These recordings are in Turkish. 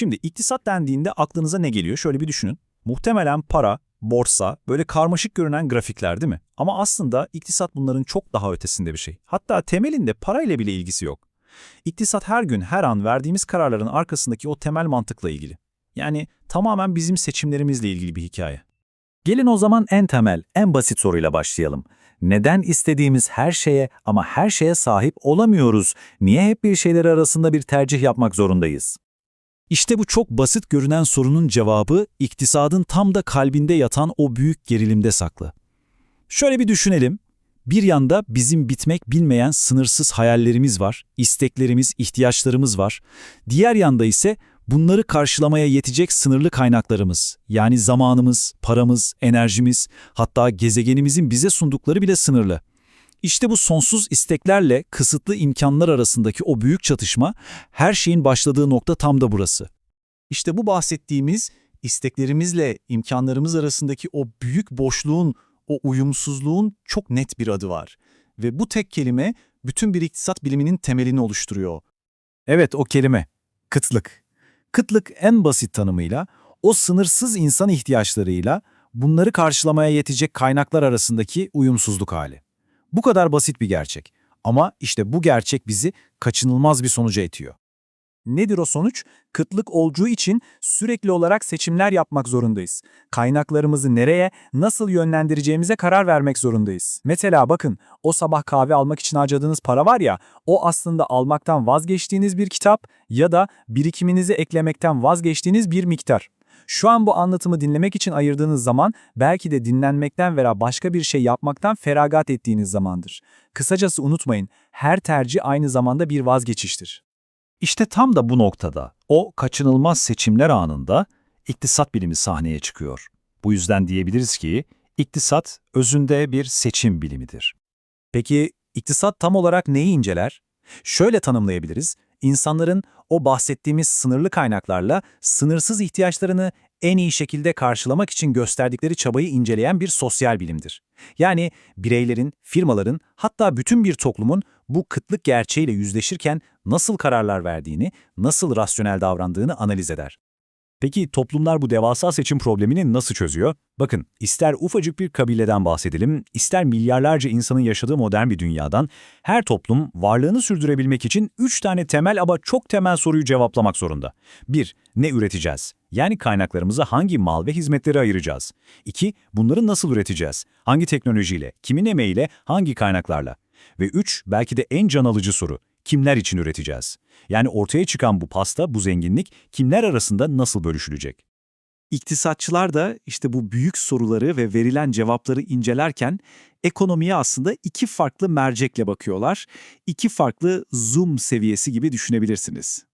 Şimdi iktisat dendiğinde aklınıza ne geliyor? Şöyle bir düşünün. Muhtemelen para, borsa, böyle karmaşık görünen grafikler değil mi? Ama aslında iktisat bunların çok daha ötesinde bir şey. Hatta temelinde parayla bile ilgisi yok. İktisat her gün, her an verdiğimiz kararların arkasındaki o temel mantıkla ilgili. Yani tamamen bizim seçimlerimizle ilgili bir hikaye. Gelin o zaman en temel, en basit soruyla başlayalım. Neden istediğimiz her şeye ama her şeye sahip olamıyoruz? Niye hep bir şeyler arasında bir tercih yapmak zorundayız? İşte bu çok basit görünen sorunun cevabı iktisadın tam da kalbinde yatan o büyük gerilimde saklı. Şöyle bir düşünelim. Bir yanda bizim bitmek bilmeyen sınırsız hayallerimiz var, isteklerimiz, ihtiyaçlarımız var. Diğer yanda ise bunları karşılamaya yetecek sınırlı kaynaklarımız, yani zamanımız, paramız, enerjimiz, hatta gezegenimizin bize sundukları bile sınırlı. İşte bu sonsuz isteklerle kısıtlı imkanlar arasındaki o büyük çatışma, her şeyin başladığı nokta tam da burası. İşte bu bahsettiğimiz isteklerimizle imkanlarımız arasındaki o büyük boşluğun, o uyumsuzluğun çok net bir adı var. Ve bu tek kelime bütün bir iktisat biliminin temelini oluşturuyor. Evet o kelime, kıtlık. Kıtlık en basit tanımıyla, o sınırsız insan ihtiyaçlarıyla bunları karşılamaya yetecek kaynaklar arasındaki uyumsuzluk hali. Bu kadar basit bir gerçek. Ama işte bu gerçek bizi kaçınılmaz bir sonuca itiyor. Nedir o sonuç? Kıtlık olduğu için sürekli olarak seçimler yapmak zorundayız. Kaynaklarımızı nereye, nasıl yönlendireceğimize karar vermek zorundayız. Mesela bakın, o sabah kahve almak için harcadığınız para var ya, o aslında almaktan vazgeçtiğiniz bir kitap ya da birikiminizi eklemekten vazgeçtiğiniz bir miktar. Şu an bu anlatımı dinlemek için ayırdığınız zaman belki de dinlenmekten veya başka bir şey yapmaktan feragat ettiğiniz zamandır. Kısacası unutmayın, her tercih aynı zamanda bir vazgeçiştir. İşte tam da bu noktada, o kaçınılmaz seçimler anında iktisat bilimi sahneye çıkıyor. Bu yüzden diyebiliriz ki, iktisat özünde bir seçim bilimidir. Peki iktisat tam olarak neyi inceler? Şöyle tanımlayabiliriz, insanların o bahsettiğimiz sınırlı kaynaklarla sınırsız ihtiyaçlarını en iyi şekilde karşılamak için gösterdikleri çabayı inceleyen bir sosyal bilimdir. Yani bireylerin, firmaların, hatta bütün bir toplumun bu kıtlık gerçeğiyle yüzleşirken nasıl kararlar verdiğini, nasıl rasyonel davrandığını analiz eder. Peki toplumlar bu devasa seçim problemini nasıl çözüyor? Bakın, ister ufacık bir kabileden bahsedelim, ister milyarlarca insanın yaşadığı modern bir dünyadan, her toplum varlığını sürdürebilmek için üç tane temel ama çok temel soruyu cevaplamak zorunda. 1. Ne üreteceğiz? Yani kaynaklarımıza hangi mal ve hizmetleri ayıracağız? 2. Bunları nasıl üreteceğiz? Hangi teknolojiyle, kimin emeğiyle, hangi kaynaklarla? Ve 3. Belki de en can alıcı soru kimler için üreteceğiz? Yani ortaya çıkan bu pasta, bu zenginlik kimler arasında nasıl bölüşülecek? İktisatçılar da işte bu büyük soruları ve verilen cevapları incelerken ekonomiye aslında iki farklı mercekle bakıyorlar. İki farklı zoom seviyesi gibi düşünebilirsiniz.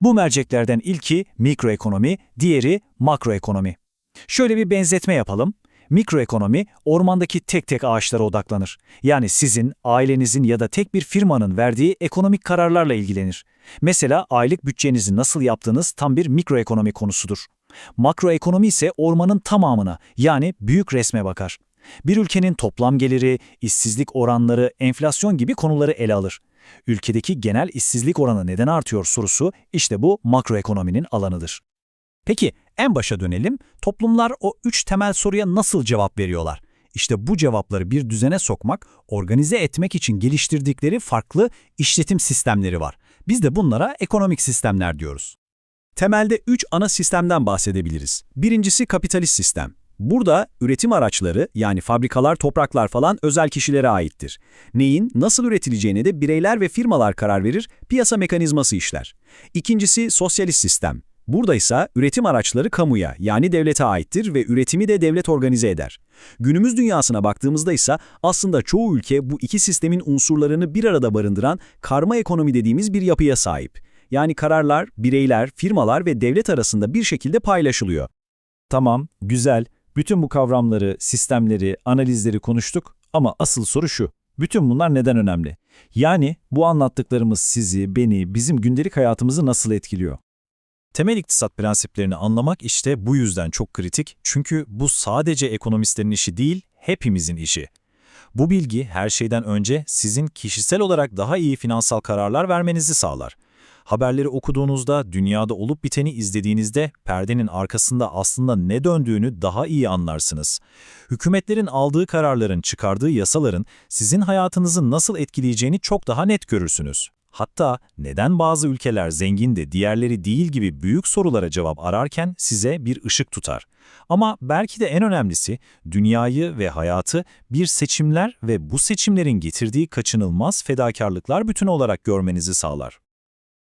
Bu merceklerden ilki mikroekonomi, diğeri makroekonomi. Şöyle bir benzetme yapalım. Mikroekonomi, ormandaki tek tek ağaçlara odaklanır. Yani sizin, ailenizin ya da tek bir firmanın verdiği ekonomik kararlarla ilgilenir. Mesela aylık bütçenizi nasıl yaptığınız tam bir mikroekonomi konusudur. Makroekonomi ise ormanın tamamına yani büyük resme bakar. Bir ülkenin toplam geliri, işsizlik oranları, enflasyon gibi konuları ele alır. Ülkedeki genel işsizlik oranı neden artıyor sorusu işte bu makroekonominin alanıdır. Peki en başa dönelim. Toplumlar o üç temel soruya nasıl cevap veriyorlar? İşte bu cevapları bir düzene sokmak, organize etmek için geliştirdikleri farklı işletim sistemleri var. Biz de bunlara ekonomik sistemler diyoruz. Temelde üç ana sistemden bahsedebiliriz. Birincisi kapitalist sistem. Burada üretim araçları yani fabrikalar, topraklar falan özel kişilere aittir. Neyin, nasıl üretileceğine de bireyler ve firmalar karar verir, piyasa mekanizması işler. İkincisi sosyalist sistem. Burada ise üretim araçları kamuya yani devlete aittir ve üretimi de devlet organize eder. Günümüz dünyasına baktığımızda ise aslında çoğu ülke bu iki sistemin unsurlarını bir arada barındıran karma ekonomi dediğimiz bir yapıya sahip. Yani kararlar, bireyler, firmalar ve devlet arasında bir şekilde paylaşılıyor. Tamam, güzel. Bütün bu kavramları, sistemleri, analizleri konuştuk ama asıl soru şu. Bütün bunlar neden önemli? Yani bu anlattıklarımız sizi, beni, bizim gündelik hayatımızı nasıl etkiliyor? Temel iktisat prensiplerini anlamak işte bu yüzden çok kritik çünkü bu sadece ekonomistlerin işi değil, hepimizin işi. Bu bilgi her şeyden önce sizin kişisel olarak daha iyi finansal kararlar vermenizi sağlar. Haberleri okuduğunuzda, dünyada olup biteni izlediğinizde perdenin arkasında aslında ne döndüğünü daha iyi anlarsınız. Hükümetlerin aldığı kararların, çıkardığı yasaların sizin hayatınızı nasıl etkileyeceğini çok daha net görürsünüz. Hatta neden bazı ülkeler zengin de diğerleri değil gibi büyük sorulara cevap ararken size bir ışık tutar. Ama belki de en önemlisi dünyayı ve hayatı bir seçimler ve bu seçimlerin getirdiği kaçınılmaz fedakarlıklar bütünü olarak görmenizi sağlar.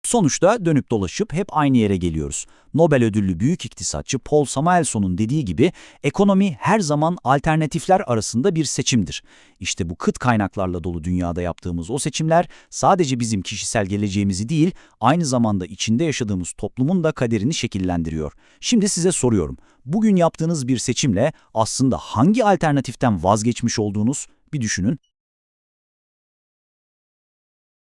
Sonuçta dönüp dolaşıp hep aynı yere geliyoruz. Nobel ödüllü büyük iktisatçı Paul Samuelson'un dediği gibi ekonomi her zaman alternatifler arasında bir seçimdir. İşte bu kıt kaynaklarla dolu dünyada yaptığımız o seçimler sadece bizim kişisel geleceğimizi değil, aynı zamanda içinde yaşadığımız toplumun da kaderini şekillendiriyor. Şimdi size soruyorum. Bugün yaptığınız bir seçimle aslında hangi alternatiften vazgeçmiş olduğunuz bir düşünün.